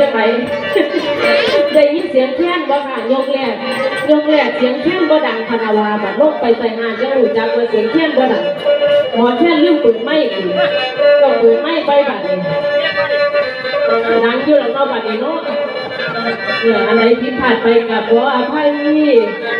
จังไหนได้ยินเสียงแค้นบ่ค่ะยกแรกยกแรกเสียงแค้นบ่ดังพนาวาบัดลงไปใส่งานจะรู้จักว่าเสียงแค้นบ่ดังหมอแค้นลืมปืนไม้อีกก็ปืนไม้ไปบัดนี้ดังอยู่แล้วเนาะบัดนี้เนาะเนี่ยอะไรผิดพลาดไปกับขออภัย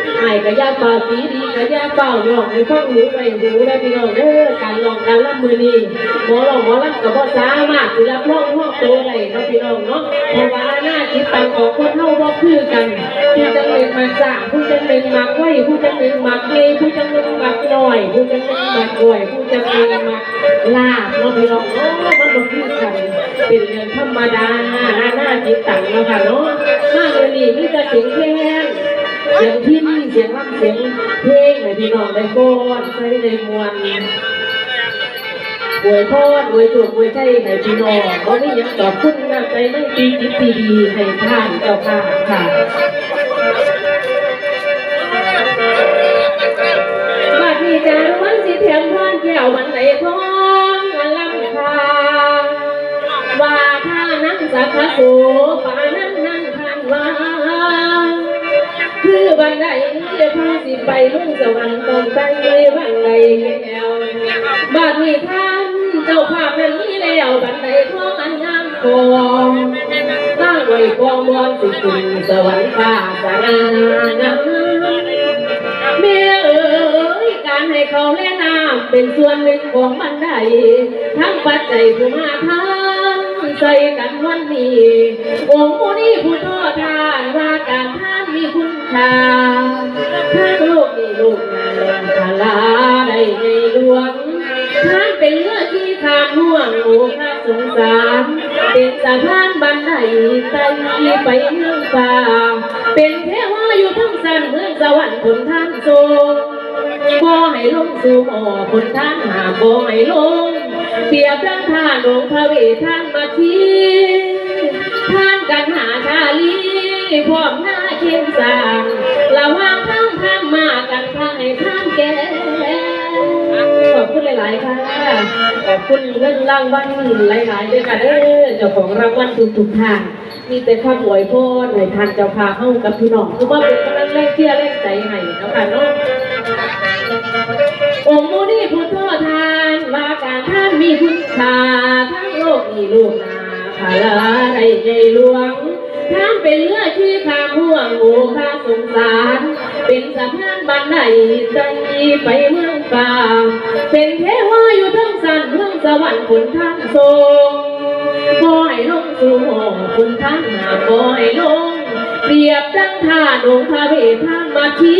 ไอ้กะยาเป่าสีดีกะยาเป่าหยอกในฟังหูไปหูแล้วพี่น้องเด้อการลองการรับมือนี้หมอหลองหมอรับกับบ่อสามารถสิรับรองห้องโตได้เนาะพี่น้องเนาะเพราะว่าหน้าจิดตตังของคนเฮาบ่คือกันผู้จังเป็นมาสร้าผู้จังเป็นมักไว้ผู้จังเป็นมักเลผู้จังเป็นมักน้อยผู้จังเป็นมักกล้วยผู้จังเป็นมักลาบเนาะพี่น้องโอ้มันบ่คือกันเป็นเรื่องธรรมดาหน้าหน้าจิตตังเนาะค่ะเนาะมามื้อนี้มีแต่เสียงเพลง เสียงที่นี่เสียงรับเสียงเพลงให้พี่น้องได้ก้อนใช้ได้มวนอวยพรอวยจุกอวยใจให้พี่น้องเพราะนี่ยังตอบคุณน้ำใจไม่ตีจิตตีดีให้ท่านเจ้าค่ะค่ะบัดนี้จารุวันสิเทียมพรแก้ววันไหลทองอันลำคาว่าถ้านั่งสักขะโสปานั่งนั่งทานว่า คือบันไดจะพาสิไปลุ่งสวรรค์ต้องใจเลยบันไดแล้วบาดนี้ท่านเจ้าภาพนั้นมีแล้วบันไดท้องอันงามกองตั้งไว้กองมอนสิขึ้นสวรรค์ฟ้าสนางามแม่เอ๋ยการให้เขาและน้ำเป็นส่วนหนึ่งของบันไดทั้งปัจจัยผู้มาทานใส่กันวันนี้องค์ผู้นี้ผู้ทอดทานว่าการทาน มีคุณค่าถ้าโลกนี้ลูกนาพลาได้ในหลวงท่านเป็นเลือดที่ขาดห่วงโอ้ข้าสงสาร เป็นสะพานบันไดไต่ไปเมืองฟ้า เป็นเทวาอยู่ทั้งสันเมืองสวรรค์คนท่านทรงบ่ให้ลงสู่หมอคนท่านหาบ่ให้ลง เปรียบดังท่านองพระเวททานมาที ท่านกันหาชาลีพร้อมหน้าเคียงสางระว่างทั้งท่านมากันทางให้ท่านแก่ขอบคุณหลาย ๆ ค่ะ ขอบคุณเรื่องรางวัลหลาย ๆ ด้วยค่ะเด้อเจ้าของรางวัลทุกๆท่านมีแต่ความอวยพรให้ทานเจ้าพาเข้ากับพี่น้องคือว่าเป็นกำลังแรงเชียร์แรงใจให้เนะค่ะเนาะ ท่านเป็นเลือดที่ข้ามห่วงโอข้าสงสาร เป็นสะพานบันไดใจไปเมืองฟ้าเป็นเทวาอยู่ทั้งสันเมืองสวรรค์คนท่านทรงบ่ให้ลงสู่หอคนท่านหาบ่ให้ลง เปรียบดังท่านองค์พระเวททานมาที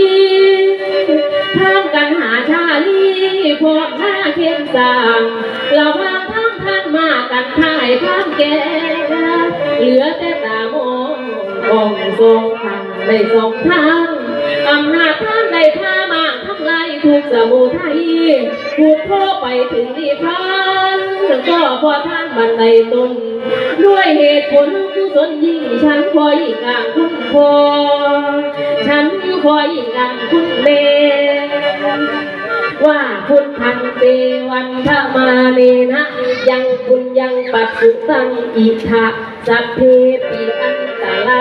ท่ามกันหาชาลีพวกหน้าเคียงสางเราพาท่ามท่านมากันท่ายท่ามแก่เหลือแต่ตา องทรงทางได้สองทางอำนาจท่านได้พามางทำลายทุกสมุทัยพูดโทไปถึงนิพพานก็พอท่านบันไดตนด้วยเหตุผลกุศลยิ่งฉันคอยยิ่างคุณพอฉันคอยยิ่างคุณเมว่าคุณทันเตวันทมาเนนะยังคุณยังปัจจุตังอิทะสัพเพปิอันตรา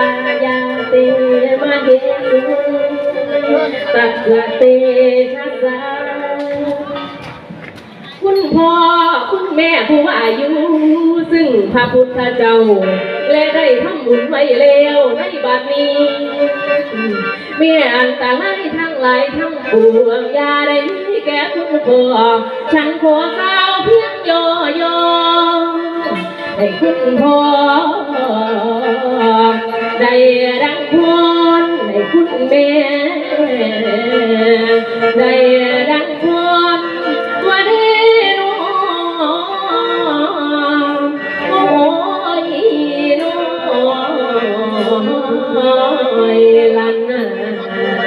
ยา ตัสสะเตชัสสะคุณพ่อคุณแม่ผู้อายุ ซึ่งพระพุทธเจ้า และได้ทำบุญไว้แล้วในบัดนี้แม่อันตรายทั้งหลายทั้งปวงยาได้มีแก่คุณพ่อฉันขอกล่าวเพียงย่อยอให้คุณพ่อได้ดังพรให้ คุณแม่ได้ดังพรวันได้รู้โอ้ยน้อยลันน